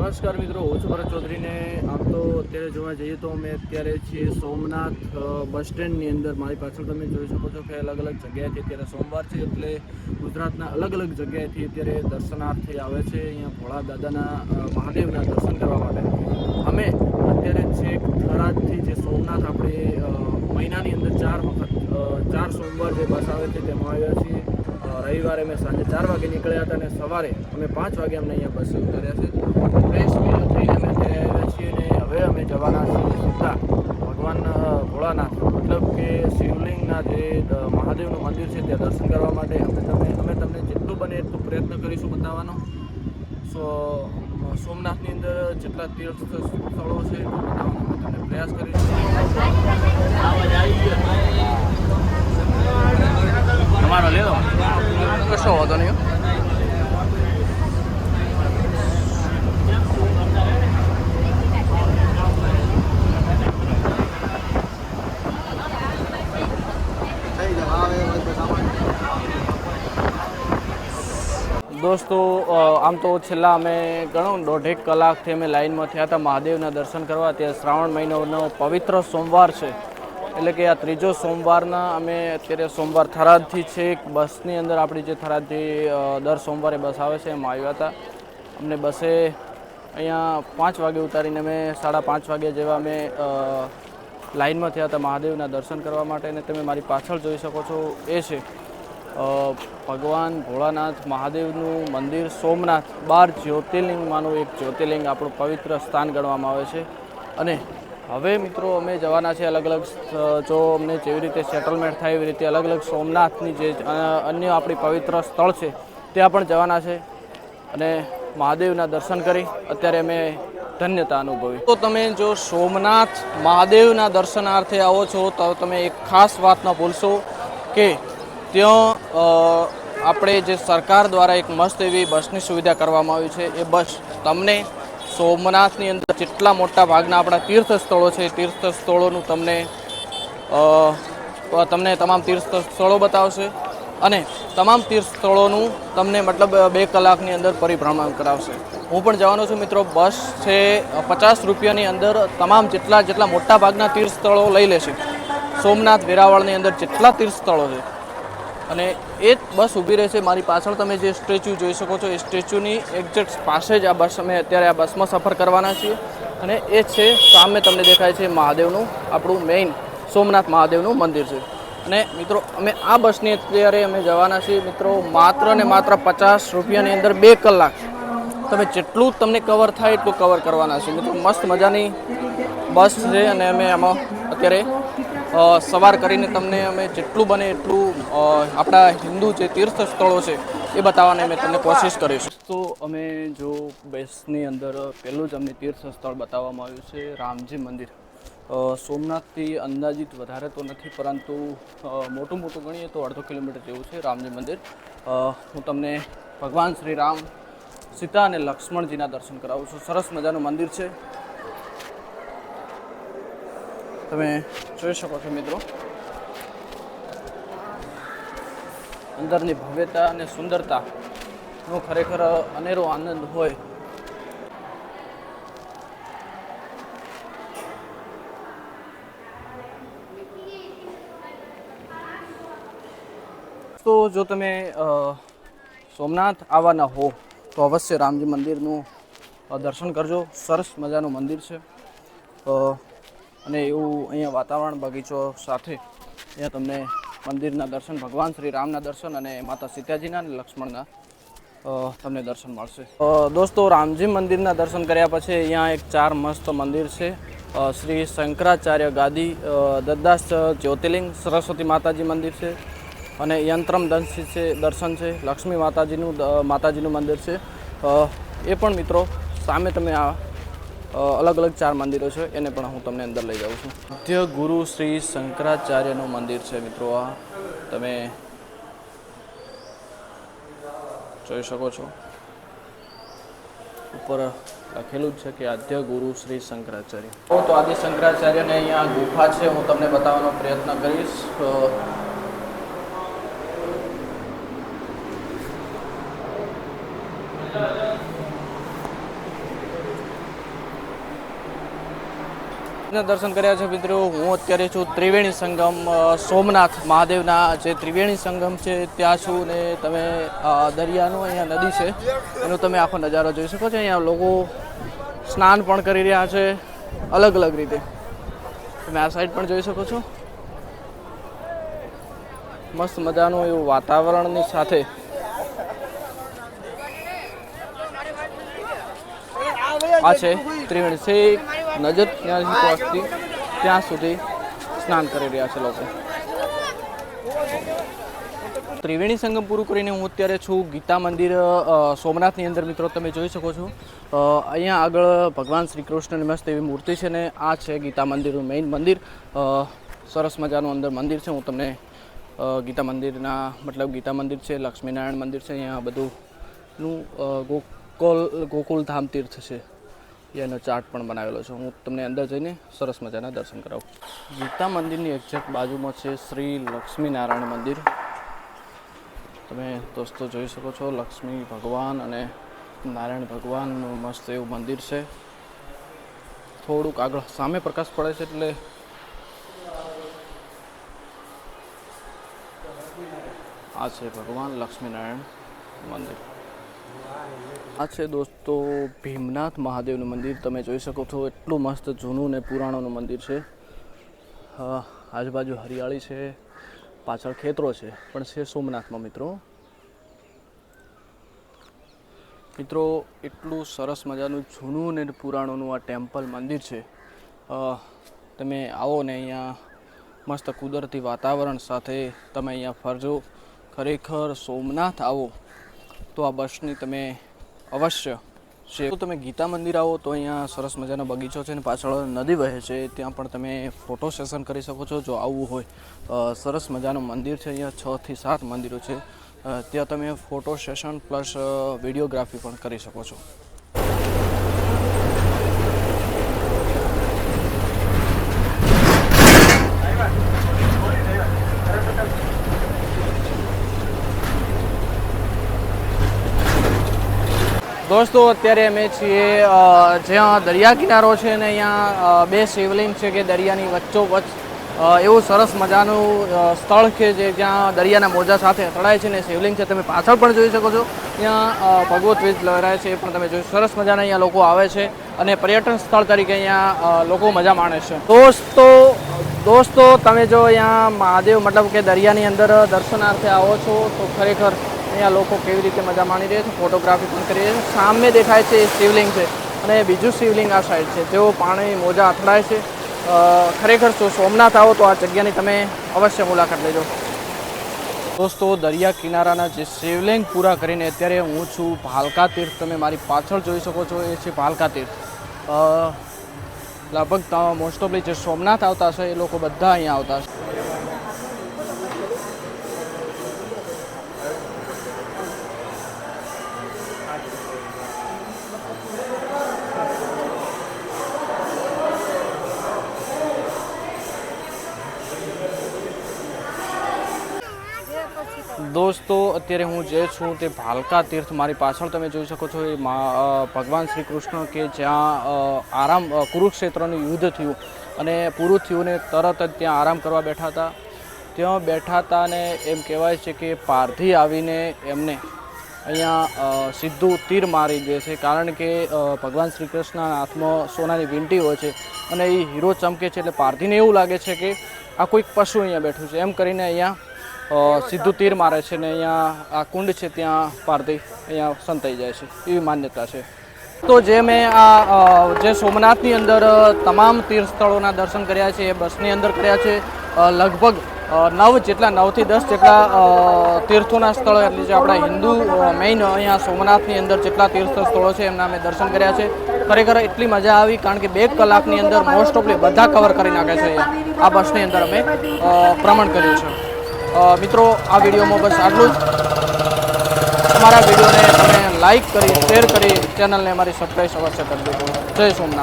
નમસ્કાર મિત્રો, હું છું ભરત ચૌધરીને. આમ તો અત્યારે જોવા જઈએ તો અમે અત્યારે છીએ સોમનાથ બસ સ્ટેન્ડની અંદર. મારી પાછળ તમે જોઈ શકો છો કે અલગ અલગ જગ્યાએથી અત્યારે સોમવાર છે એટલે ગુજરાતના અલગ અલગ જગ્યાએથી અત્યારે દર્શનાર્થી આવે છે. અહીંયા ભોળા દાદાના મહાદેવના દર્શન કરવા માટે. અમે અત્યારે છેક થરાદથી જે સોમનાથ આપણે મહિનાની અંદર ચાર વખત ચાર સોમવાર જે બસ આવે છે તેમાં આવ્યા છીએ. રવિવારે અમે સાંજે ચાર વાગે નીકળ્યા હતા અને સવારે અમે પાંચ વાગે અમને અહીંયા બસ ઉતાર્યા છે. ફ્રેશ ફીલ થઈને અમે અત્યારે છીએ અને હવે અમે જવાના છીએ સીધા ભગવાન ભોળાનાથ. મતલબ કે શિવલિંગના જે મહાદેવનું મંદિર છે ત્યાં દર્શન કરવા માટે અમે તમે, અમે તમને જેટલું બને એટલું પ્રયત્ન કરીશું બતાવવાનો. સો સોમનાથની અંદર જેટલા તીર્થ સ્થળો છે બતાવવાનો તમને પ્રયાસ કરીશું. તમારો લેવો કશો વાંધો નહીં દોસ્તો આમ તો છેલ્લા અમે ગણો દોઢેક કલાકથી અમે લાઈનમાં થયા હતા. મહાદેવના દર્શન કરવા. ત્યાં શ્રાવણ મહિનાનો પવિત્ર સોમવાર છે. એટલે કે આ ત્રીજો સોમવારના અમે અત્યારે સોમવાર થરાદથી છે. એક બસની અંદર આપણી જે થરાદથી દર સોમવારે બસ આવે છે, એમાં આવ્યા હતા. અમને બસે અહીંયા પાંચ વાગે ઉતારીને અમે સાડા પાંચ વાગે જેવા અમે લાઇનમાં થયા હતા મહાદેવના દર્શન કરવા માટે. અને તમે મારી પાછળ જોઈ શકો છો એ છે ભગવાન ભોળાનાથ મહાદેવનું મંદિર સોમનાથ બાર જ્યોતિર્લિંગમાંનું એક જ્યોતિર્લિંગ આપણું પવિત્ર સ્થાન ગણવામાં આવે છે. અને હવે મિત્રો અમે જવાના છે અલગ અલગ જો અમને જેવી રીતે સેટલમેન્ટ થાય એવી રીતે અલગ અલગ સોમનાથની જે અન્ય આપણી પવિત્ર સ્થળ છે, ત્યાં પણ જવાના છે. અને મહાદેવના દર્શન કરી અત્યારે અમે ધન્યતા અનુભવી. તો તમે જો સોમનાથ મહાદેવના દર્શનાર્થે આવો છો, તો તમે એક ખાસ વાત ન ભૂલશો કે ત્યાં આપણે જે સરકાર દ્વારા એક મસ્ત એવી બસની સુવિધા કરવામાં આવી છે. એ બસ તમને સોમનાથની અંદર જેટલા મોટા ભાગના આપણા તીર્થ સ્થળો છે તીર્થ સ્થળોનું તમને તમને તમામ તીર્થ સ્થળો બતાવશે અને તમામ તીર્થ સ્થળોનું તમને મતલબ બે કલાકની અંદર પરિભ્રમણ કરાવશે. હું પણ જવાનો છું મિત્રો, બસ છે પચાસ રૂપિયાની અંદર તમામ જેટલા જેટલા મોટા ભાગના તીર્થ સ્થળો લઈ લેશે. સોમનાથ, વેરાવળની અંદર જેટલા તીર્થ સ્થળો છે અને એ જ બસ ઊભી રહેશે. મારી પાછળ તમે જે સ્ટેચ્યુ જોઈ શકો છો, એ સ્ટેચ્યુની એક્ઝેક્ટ પાસે જ આ બસ અમે અત્યારે આ બસમાં સફર કરવાના છીએ. અને એ છે, સામે તમને દેખાય છે મહાદેવનું આપણું મેઇન સોમનાથ મહાદેવનું મંદિર છે. અને મિત્રો, અમે આ બસની અત્યારે અમે જવાના છીએ. મિત્રો, માત્ર ને માત્ર પચાસ રૂપિયાની અંદર બે કલાક. તમે જેટલું તમને કવર થાય એટલું કવર કરવાના છે મિત્રો, મસ્ત મજાની બસ છે અને અમે આમાં અત્યારે સવાર કરીને તમને અમે જેટલું બને એટલું આપણા હિન્દુ જે તીર્થ સ્થળો છે, એ બતાવવાની અમે તમને કોશિશ કરીશું. તો અમે જો બેસની અંદર પહેલું જ અમને તીર્થ સ્થળ બતાવવામાં આવ્યું છે, રામજી મંદિર. સોમનાથથી અંદાજિત વધારે તો નથી, પરંતુ મોટું મોટું ગણીએ તો અડધો કિલોમીટર જેવું છે રામજી મંદિર. હું તમને ભગવાન શ્રી રામ, સીતા અને લક્ષ્મણજીના દર્શન કરાવું છું. સરસ મજાનું મંદિર છે. તમે જોઈ શકો છો મિત્રો. અંદરની ભવ્યતા અને સુંદરતા નો ખરેખર અનેરો આનંદ હોય. તો જો તમે સોમનાથ આવવાના હો, તો અવશ્ય રામજી મંદિરનું દર્શન કરજો. સરસ મજાનું મંદિર છે. અને એવું અહીંયા વાતાવરણ બગીચો સાથે અહીંયા તમને મંદિરના દર્શન, ભગવાન શ્રી રામના દર્શન અને માતા સીતાજીના અને લક્ષ્મણના તમને દર્શન મળશે. દોસ્તો, રામજી મંદિરના દર્શન કર્યા પછી અહીંયા એક ચાર મસ્ત મંદિર છે. શ્રી શંકરાચાર્ય ગાદી દદ્દાસ જ્યોતિર્લિંગ સરસ્વતી માતાજી મંદિર છે અને યંત્રમ દંશી છે, દર્શન છે, લક્ષ્મી માતાજીનું માતાજીનું મંદિર છે. એ પણ મિત્રો, સામે તમે આ અલગ અલગ ચાર મંદિરો છે, એને પણ હું તમને અંદર લઈ જાઉં છું. મધ્ય ગુરુ શ્રી શંકરાચાર્યનું મંદિર છે મિત્રો આ. તમે જોઈ શકો છો. ઉપર લખેલું જ છે કે આદ્ય ગુરુ શ્રી શંકરાચાર્ય. તો આદિ શંકરાચાર્યને અહીંયા ગુફા છે, હું તમને બતાવવાનો પ્રયત્ન કરીશ. દર્શન કર્યા છે મિત્રો. હું અત્યારે છું ત્રિવેણી સંગમ સોમનાથ મહાદેવના જે ત્રિવેણી સંગમ છે ત્યાં છું ને તમે દરિયાનું અહીંયા નદી છે એનો તમે આખો નજારો જોઈ શકો છો. અહીંયા લોકો સ્નાન પણ કરી રહ્યા છે અલગ અલગ રીતે. તમે આ સાઈડ પણ જોઈ શકો છો. મસ્ત મજાનું એવું વાતાવરણની સાથે. આ છે ત્રિવેણી. છે નજર ત્યાંથી પહોંચતી, ત્યાં સુધી સ્નાન કરી રહ્યા છે લોકો. ત્રિવેણી સંગમ પૂરું કરીને હું અત્યારે છું ગીતા મંદિર સોમનાથની અંદર. મિત્રો, તમે જોઈ શકો છો. અહીંયા આગળ ભગવાન શ્રી કૃષ્ણની મસ્ત એવી મૂર્તિ છે ને, આ છે ગીતા મંદિરનું મેઇન મંદિર. સરસ મજાનું અંદર મંદિર છે. હું તમને ગીતા મંદિરના, મતલબ ગીતા મંદિર છે, લક્ષ્મીનારાયણ મંદિર છે, અહીંયા બધુંનું નું ગોકુલ ગોકુલ ધામ તીર્થ છે. એનો ચાર્ટ પણ બનાવેલો છે. હું તમને અંદર જઈને સરસ મજાના દર્શન કરાવું. ગીતા મંદિરની એક્ઝેક્ટ બાજુમાં છે શ્રી લક્ષ્મીનારાયણ મંદિર. તમે દોસ્તો જોઈ શકો છો, લક્ષ્મી ભગવાન અને નારાયણ ભગવાનનું મસ્ત એવું મંદિર છે. થોડુંક આગળ સામે પ્રકાશ પડે છે એટલે આ છે ભગવાન લક્ષ્મીનારાયણ મંદિર. આ છે દોસ્તો ભીમનાથ મહાદેવનું મંદિર, તમે જોઈ શકો છો એટલું મસ્ત જૂનું ને પુરાણોનું મંદિર છે. આજુબાજુ હરિયાળી છે, પાછળ ખેતરો છે, પણ છે સોમનાથમાં મિત્રો. મિત્રો, એટલું સરસ મજાનું જૂનું ને પુરાણોનું આ ટેમ્પલ મંદિર છે. તમે આવો ને અહીંયા મસ્ત કુદરતી વાતાવરણ સાથે તમે અહીંયા ફરજો. ખરેખર સોમનાથ આવો. તો આ બસની તમે અવશ્ય છે તો તમે ગીતા મંદિર આવો તો અહીંયા સરસ મજાનો બગીચો છે ને પાછળ નદી વહે છે, ત્યાં પણ તમે ફોટો સેશન કરી શકો છો. જો આવવું હોય સરસ મજાનું મંદિર છે. અહીંયા છ થી સાત મંદિરો છે. ત્યાં તમે ફોટો સેશન પ્લસ વિડીયોગ્રાફી પણ કરી શકો છો. દોસ્તો, અત્યારે અમે છીએ જ્યાં દરિયા કિનારો છે ને અહીંયા બે શિવલિંગ છે કે દરિયાની વચ્ચોવચ્ચ. એવું સરસ મજાનું સ્થળ છે જે જ્યાં દરિયાના મોજા સાથે અથડાય છે ને શિવલિંગ છે, તમે પાછળ પણ જોઈ શકો છો. ત્યાં ભગવત ભગવો ધ્વજ લહેરાય છે એ પણ તમે જોઈ, સરસ મજાના અહીંયા લોકો આવે છે અને પર્યટન સ્થળ તરીકે અહીંયા લોકો મજા માણે છે. દોસ્તો દોસ્તો, તમે જો અહીંયા મહાદેવ મતલબ કે દરિયાની અંદર દર્શનાર્થે આવો છો, તો ખરેખર અહીંયા લોકો કેવી રીતે મજા માણી રહ્યા છે ફોટોગ્રાફી પણ કરી રહ્યા છે. સામે દેખાય છે એ શિવલિંગ છે અને બીજું શિવલિંગ આ સાઈડ છે. જેઓ પાણી મોજા અથડાય છે ખરેખર જો સોમનાથ આવો તો આ જગ્યાની તમે અવશ્ય મુલાકાત લેજો. દોસ્તો, દરિયા કિનારાના જે શિવલિંગ પૂરા કરીને અત્યારે હું છું ભાલકા તીર્થ. તમે મારી પાછળ જોઈ શકો છો, એ છે ભાલકા તીર્થ. લગભગ મોસ્ટ ઓફલી જે સોમનાથ આવતા હશે એ લોકો બધા અહીંયા આવતા હશે. દોસ્તો, અત્યારે હું જે છું તે ભાલકા તીર્થ મારી પાછળ તમે જોઈ શકો છો એ ભગવાન શ્રી કૃષ્ણ કે જ્યાં આરામ કુરુક્ષેત્રનું યુદ્ધ થયું અને પૂરું થયું ને તરત જ ત્યાં આરામ કરવા બેઠા હતા. ત્યાં બેઠા હતા ને એમ કહેવાય છે કે પારધી આવીને એમને અહીંયા સીધું તીર મારી દે છે. કારણ કે ભગવાન શ્રી કૃષ્ણના હાથમાં સોનાની વીંટી હોય છે અને એ હીરો ચમકે છે એટલે પારધીને એવું લાગે છે કે આ કોઈક પશુ અહીંયા બેઠું છે. એમ કરીને અહીંયા સીધું તીર મારે છે ને અહીંયા આ કુંડ છે ત્યાં પારધી અહીંયા સંતાઈ જાય છે, એવી માન્યતા છે. તો જે મેં આ જે સોમનાથની અંદર તમામ તીર્થ સ્થળોના દર્શન કર્યા છે, એ બસની અંદર કર્યા છે લગભગ નવ જેટલા નવથી દસ જેટલા તીર્થોના સ્થળો, એટલે જે આપણા હિન્દુ મેઇન અહીંયા સોમનાથની અંદર જેટલા તીર્થ સ્થળો છે, એમના અમે દર્શન કર્યા છે. ખરેખર એટલી મજા આવી, કારણ કે બે કલાકની અંદર મોસ્ટ ઓફલી બધા કવર કરી નાખે છે, આ બસની અંદર અમે ભ્રમણ કર્યું છે. મિત્રો, આ વિડીયોમાં બસ આટલું જ. અમારા વિડીયોને તમે લાઈક કરી શેર કરી ચેનલને અમારી સબસ્ક્રાઈબ અવશ્ય કરી દેજો. જય સોમનાથ.